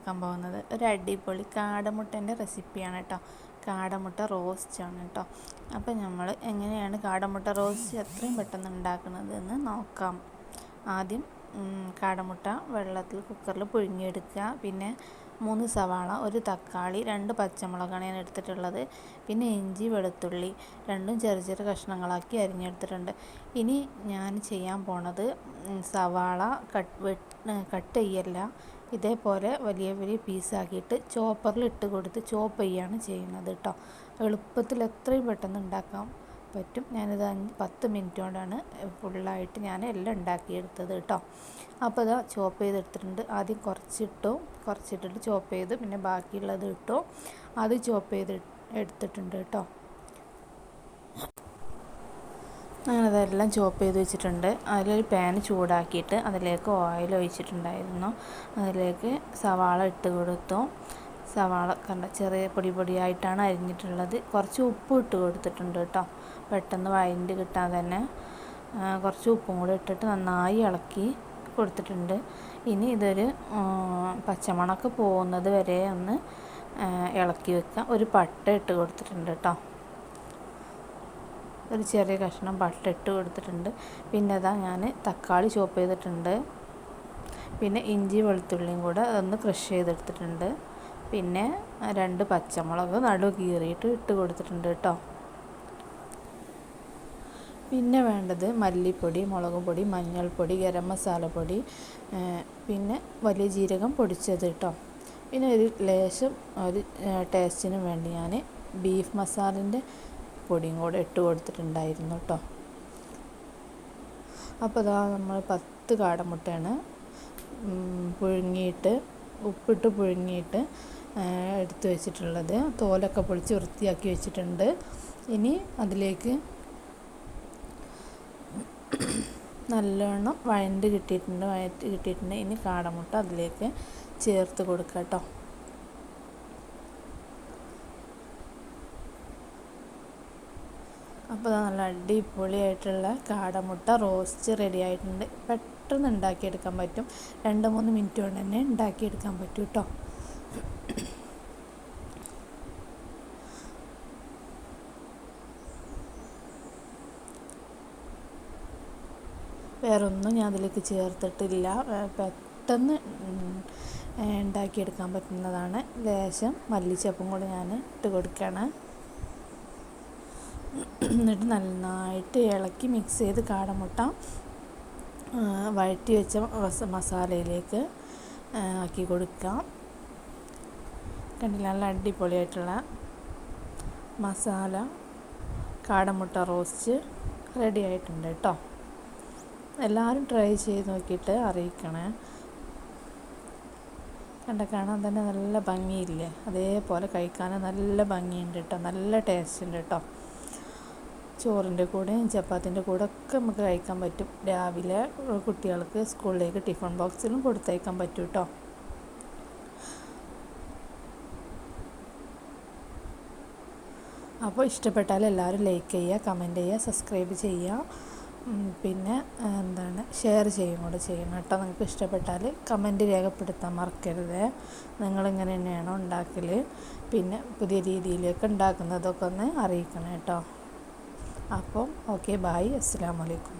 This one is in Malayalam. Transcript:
ഉണ്ടാക്കാൻ പോകുന്നത്. ഒരു അടിപൊളി കാടമുട്ടന്റെ റെസിപ്പിയാണ് കേട്ടോ. കാടമുട്ട റോസ്റ്റ് ആണ് കേട്ടോ. അപ്പോൾ നമ്മൾ എങ്ങനെയാണ് കാടമുട്ട റോസ്റ്റ് എത്രയും പെട്ടെന്ന് ഉണ്ടാക്കുന്നത് എന്ന് നോക്കാം. ആദ്യം കാടമുട്ട വെള്ളത്തിൽ കുക്കറിൽ പുഴുങ്ങിയെടുക്കുക. പിന്നെ മൂന്ന് സവാള ഒരു തക്കാളി രണ്ട് പച്ചമുളകാണ് ഞാൻ എടുത്തിട്ടുള്ളത്. പിന്നെ ഇഞ്ചി വെളുത്തുള്ളി രണ്ടും ചെറിയ ചെറിയ കഷ്ണങ്ങളാക്കി അരിഞ്ഞെടുത്തിട്ടുണ്ട്. ഇനി ഞാൻ ചെയ്യാൻ പോണത് സവാള കട്ട് കട്ട് ചെയ്യല്ല. ഇതേപോലെ വലിയ വലിയ പീസാക്കിയിട്ട് ചോപ്പറിൽ ഇട്ട് കൊടുത്ത് ചോപ്പ് ചെയ്യാണ് ചെയ്യുന്നത് കേട്ടോ എളുപ്പത്തിൽ എത്രയും പെട്ടെന്ന് ഉണ്ടാക്കാം. പറ്റും. ഞാനിത് അഞ്ച് പത്ത് മിനിറ്റ് കൊണ്ടാണ് ഫുള്ളായിട്ട് ഞാൻ എല്ലാം ഉണ്ടാക്കിയെടുത്തത് കേട്ടോ. അപ്പോൾ ഇതാ ചോപ്പ് ചെയ്തെടുത്തിട്ടുണ്ട്. ആദ്യം കുറച്ചിട്ടു കുറച്ചിട്ടിട്ട് ചോപ്പ് ചെയ്ത് പിന്നെ ബാക്കിയുള്ളത് ഇട്ടു. അത് ചോപ്പ് ചെയ്ത് എടുത്തിട്ടുണ്ട് കേട്ടോ. അങ്ങനെ ചോപ്പ് ചെയ്ത് വെച്ചിട്ടുണ്ട്. അതിലൊരു പാൻ ചൂടാക്കിയിട്ട് അതിലേക്ക് ഓയിൽ ഒഴിച്ചിട്ടുണ്ടായിരുന്നു. അതിലേക്ക് സവാള ഇട്ട് കൊടുത്തു. സവാള കണ്ട ചെറിയ പൊടി പൊടിയായിട്ടാണ് അരിഞ്ഞിട്ടുള്ളത്. കുറച്ച് ഉപ്പ് ഇട്ട് കൊടുത്തിട്ടുണ്ട് കേട്ടോ. പെട്ടെന്ന് വഴണ്ട് കിട്ടാൻ തന്നെ കുറച്ച് ഉപ്പും കൂടി ഇട്ടിട്ട് നന്നായി ഇളക്കി കൊടുത്തിട്ടുണ്ട്. ഇനി ഇതൊരു പച്ചമണക്ക് പോകുന്നത് വരെ ഒന്ന് ഇളക്കി വെക്കാം. ഒരു പട്ട ഇട്ട് കൊടുത്തിട്ടുണ്ട് കേട്ടോ ഒരു ചെറിയ കഷ്ണം പട്ട ഇട്ട് കൊടുത്തിട്ടുണ്ട്. പിന്നെ അതാ ഞാൻ തക്കാളി ചോപ്പ് ചെയ്തിട്ടുണ്ട്. പിന്നെ ഇഞ്ചി വെളുത്തുള്ളിയും കൂടെ അതൊന്ന് ക്രഷ് ചെയ്തെടുത്തിട്ടുണ്ട്. പിന്നെ രണ്ട് പച്ചമുളക് നടു കീറിയിട്ട് ഇട്ട് കൊടുത്തിട്ടുണ്ട് കേട്ടോ പിന്നെ വേണ്ടത് മല്ലിപ്പൊടി മുളക് പൊടി മഞ്ഞൾപ്പൊടി ഗരം മസാലപ്പൊടി പിന്നെ വലിയ ജീരകം പൊടിച്ചത് കേട്ടോ പിന്നെ ഒരു ലേശം ഒരു ടേസ്റ്റിന് വേണ്ടി ഞാൻ ബീഫ് മസാലന്റെ പൊടിയും കൂടെ ഇട്ട് കൊടുത്തിട്ടുണ്ടായിരുന്നു കേട്ടോ അപ്പോൾ അതാ നമ്മൾ പത്ത് കാടമുട്ടയാണ് പുഴുങ്ങിയിട്ട് ഉപ്പിട്ട് പുഴുങ്ങിയിട്ട് എടുത്തു വെച്ചിട്ടുള്ളത്. തോലൊക്കെ പൊളിച്ച് വൃത്തിയാക്കി വെച്ചിട്ടുണ്ട്. ഇനി അതിലേക്ക് നല്ലോണം വഴണ്ട് കിട്ടിയിട്ടുണ്ട് വഴറ്റ് കിട്ടിയിട്ടുണ്ട്. ഇനി കാടമുട്ട അതിലേക്ക് ചേർത്ത് കൊടുക്കുക കേട്ടോ. അപ്പോൾ നല്ല അടിപൊളിയായിട്ടുള്ള കാടമുട്ട റോസ്റ്റ് റെഡി ആയിട്ടുണ്ട്. പെട്ടെന്ന് ഉണ്ടാക്കിയെടുക്കാൻ പറ്റും. രണ്ട് മൂന്ന് മിനിറ്റ് കൊണ്ട് തന്നെ ഉണ്ടാക്കിയെടുക്കാൻ പറ്റും കേട്ടോ. വേറൊന്നും ഞാൻ അതിലേക്ക് ചേർത്തിട്ടില്ല. പെട്ടെന്ന് ഉണ്ടാക്കിയെടുക്കാൻ പറ്റുന്നതാണ്. ലേശം മല്ലിച്ചപ്പും കൂടെ ഞാൻ ഇട്ട് കൊടുക്കുകയാണ്. എന്നിട്ട് നന്നായിട്ട് ഇളക്കി മിക്സ് ചെയ്ത് കാടമുട്ട വഴറ്റി വെച്ച മസാലയിലേക്ക് ആക്കി കൊടുക്കാം. കണ്ടില്ല? നല്ല അടിപൊളിയായിട്ടുള്ള മസാല കാടമുട്ട റോസ്റ്റ് റെഡി ആയിട്ടുണ്ട് കേട്ടോ. എല്ലാവരും ട്രൈ ചെയ്ത് നോക്കിയിട്ട് അറിയിക്കണേ. കണ്ട കാണാൻ തന്നെ നല്ല ഭംഗിയില്ലേ? അതേപോലെ കഴിക്കാൻ നല്ല ഭംഗിയുണ്ട് കേട്ടോ നല്ല ടേസ്റ്റ് ഉണ്ട് കേട്ടോ ചോറിന്റെ കൂടെയും ചപ്പാത്തിന്റെ കൂടെ ഒക്കെ നമുക്ക് കഴിക്കാൻ പറ്റും. രാവിലെ കുട്ടികൾക്ക് സ്കൂളിലേക്ക് ടിഫിൻ ബോക്സിലും കൊടുത്തയക്കാൻ പറ്റും കേട്ടോ അപ്പോൾ ഇഷ്ടപ്പെട്ടാൽ എല്ലാവരും ലൈക്ക് ചെയ്യുക കമന്റ് ചെയ്യുക സബ്സ്ക്രൈബ് ചെയ്യുക. പിന്നെ എന്താണ് ഷെയർ ചെയ്യും കൂടെ ചെയ്യണം കേട്ടോ നിങ്ങൾക്ക് ഇഷ്ടപ്പെട്ടാൽ കമന്റ് രേഖപ്പെടുത്താൻ മറക്കരുത്. നിങ്ങളിങ്ങനെ തന്നെയാണോ ഉണ്ടാക്കൽ പിന്നെ പുതിയ രീതിയിലേക്ക് ഉണ്ടാക്കുന്നതൊക്കെ ഒന്ന് അറിയിക്കണം കേട്ടോ. അപ്പം ഓക്കെ ബായ് അസ്സാം വലൈക്കും